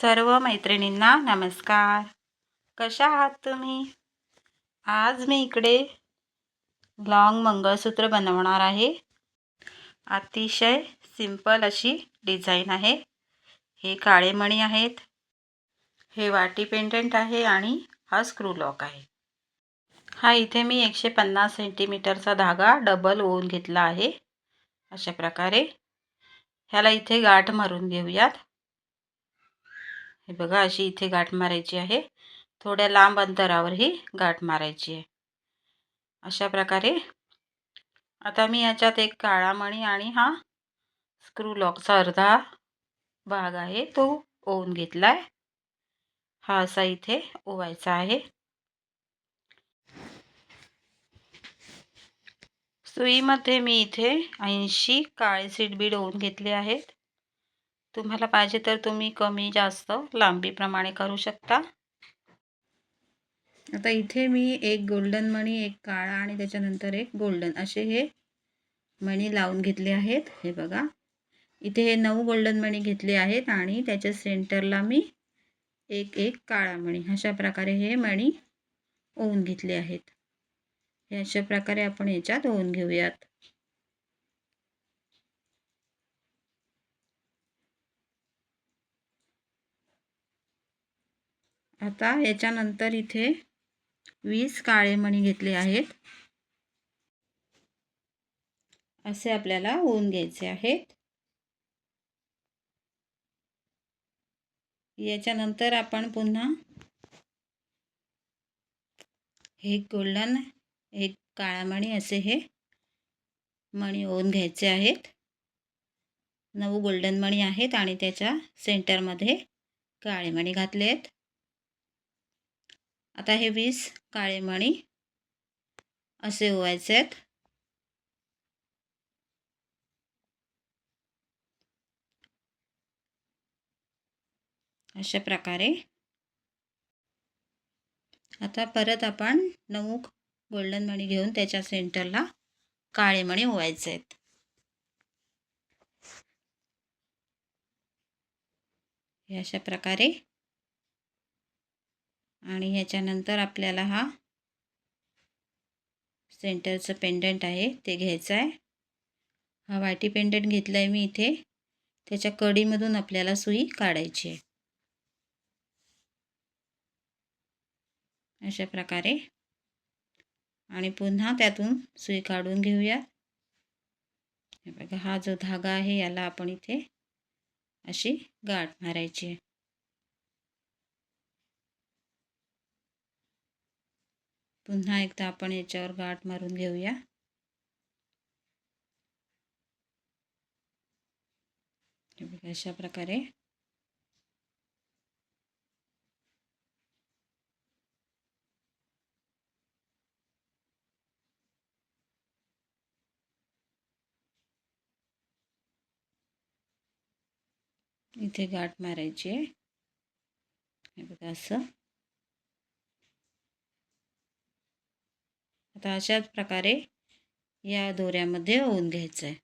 सर्व मैत्रिणींना नमस्कार. कशा आहात तुम्ही? आज मी इकडे लॉंग मंगळसूत्र बनवणार आहे. अतिशय सिंपल अशी डिझाईन आहे. हे काळे मणी आहेत. हे वाटी पेंडंट आहे आणि हा स्क्रू लॉक आहे. हा इथे मी एकशे पन्नास सेंटीमीटरचा धागा डबल ओवून घेतला आहे. अशा प्रकारे. ह्याला इथे गाठ मारून घेऊयात. हे बघा अशी इथे गाठ मारायची आहे. थोड्या लांब अंतरावर ही गाठ मारायची आहे. अशा प्रकारे आता मी याच्यात एक काळा मणी आणि हा स्क्रू लॉकचा अर्धा भाग आहे तो ओवून घेतला आहे हा असा इथे ओवायचा आहे. सुईमध्ये मी इथे ऐंशी काळे सीट बीड ओवून घेतले आहेत. तुम्हाला पाहिजे तर तुम्ही कमी जास्त लांबीप्रमाणे करू शकता. आता इथे मी एक गोल्डन मणी एक काळा आणि त्याच्यानंतर एक गोल्डन असे हे मणी लावून घेतले आहेत. हे बघा. इथे हे नऊ गोल्डन मणी घेतले आहेत आणि त्याच्या सेंटरला मी एक एक काळा मणी अशा प्रकारे हे मणी ओवून घेतले आहेत. हे अशा प्रकारे आपण याच्यात ओवून घेऊयात. आता याच्यानंतर इथे वीस काळे मणी घेतले आहेत. असे आपल्याला होऊन घ्यायचे आहेत. याच्यानंतर आपण पुन्हा एक गोल्डन एक काळा मणी असे हे मणी होऊन घ्यायचे आहेत. नऊ गोल्डन मणी आहेत आणि त्याच्या सेंटरमध्ये काळे मणी घातले आहेत आता हे वीस काळेमणी असे ओवायचे आहेत. अशा प्रकारे. आता परत आपण नऊ गोल्डन मणी घेऊन त्याच्या सेंटरला काळे मणी ओवायचे आहेत. हे अशा प्रकारे आणि ह्याच्यानंतर आपल्याला हा सेंटरचं पेंडंट आहे ते घ्यायचं आहे. हा वाटी पेंडंट घेतला आहे मी इथे. त्याच्या कडीमधून आपल्याला सुई काढायची आहे. अशा प्रकारे. आणि पुन्हा त्यातून सुई काढून घेऊया. बघा हा जो धागा आहे याला आपण इथे अशी गाठ मारायची आहे. पुन्हा एकदा आपण याच्यावर गाठ मारून घेऊया. अशा प्रकारे. इथे गाठ मारायची आहे. हे बघा असं. आता अशाच प्रकारे या दोऱ्यामध्ये होऊन घ्यायचं आहे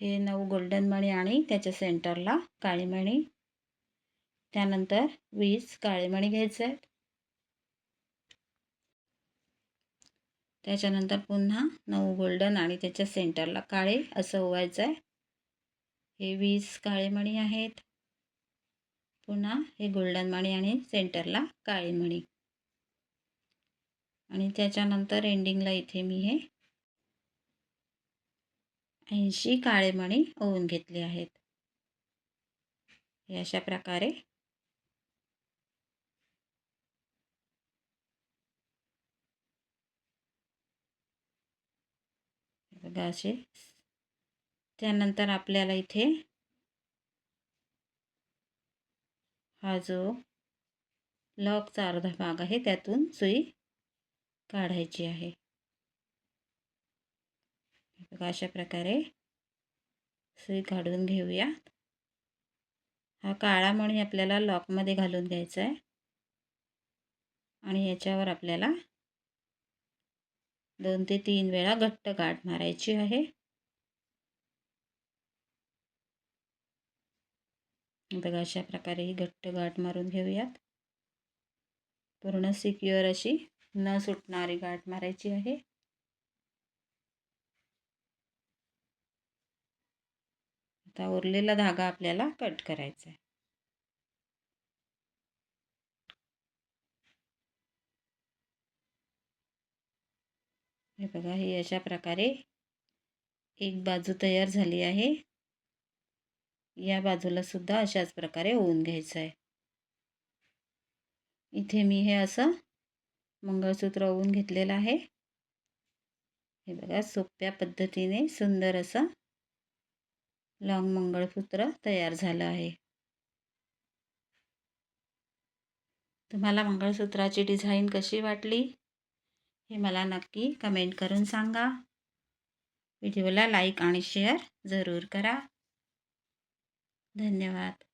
हे नऊ गोल्डन मणी आणि त्याच्या सेंटरला काळी मणी. त्यानंतर वीस काळे मणी घ्यायचे आहेत त्याच्यानंतर पुन्हा नऊ गोल्डन आणि त्याच्या सेंटरला काळे असं होवायचं आहे हे वीस काळे मणी आहेत. पुन्हा हे गोल्डन मणी आणि सेंटरला काळी मणी. आणि त्याच्यानंतर एंडिंगला इथे मी हे ऐंशी काळेमणी ओवून घेतले आहेत. हे अशा प्रकारे बघा असे. त्यानंतर आपल्याला इथे हा जो लॉकचा अर्धा भाग आहे त्यातून सुई काढायची आहे. बघा अशा प्रकारे सुई काढून घेऊया. हा काळा मणी आपल्याला लॉकमध्ये घालून घ्यायचा आहे. आणि याच्यावर आपल्याला दोन ते तीन वेळा घट्ट गाठ मारायची आहे. बघा अशा प्रकारे ही घट्ट गाठ मारून घेऊयात. पूर्ण सिक्युअर अशी न सुटणारी गाठ मारायची आहे. आता उरलेला धागा आपल्याला कट करायचा आहे. हे बघा ही अशा प्रकारे एक बाजू तयार झाली आहे. या बाजूला सुद्धा अशाच प्रकारे होऊन घ्यायचं आहे. इथे मी हे असं मंगळसूत्र ओवून घेतलेलं आहे. हे बघा सोप्या पद्धतीने सुंदर असं लॉंग मंगळसूत्र तयार झालं आहे. तुम्हाला मंगळसूत्राची डिझाईन कशी वाटली हे मला नक्की कमेंट करून सांगा. व्हिडिओला लाईक आणि शेअर जरूर करा. धन्यवाद.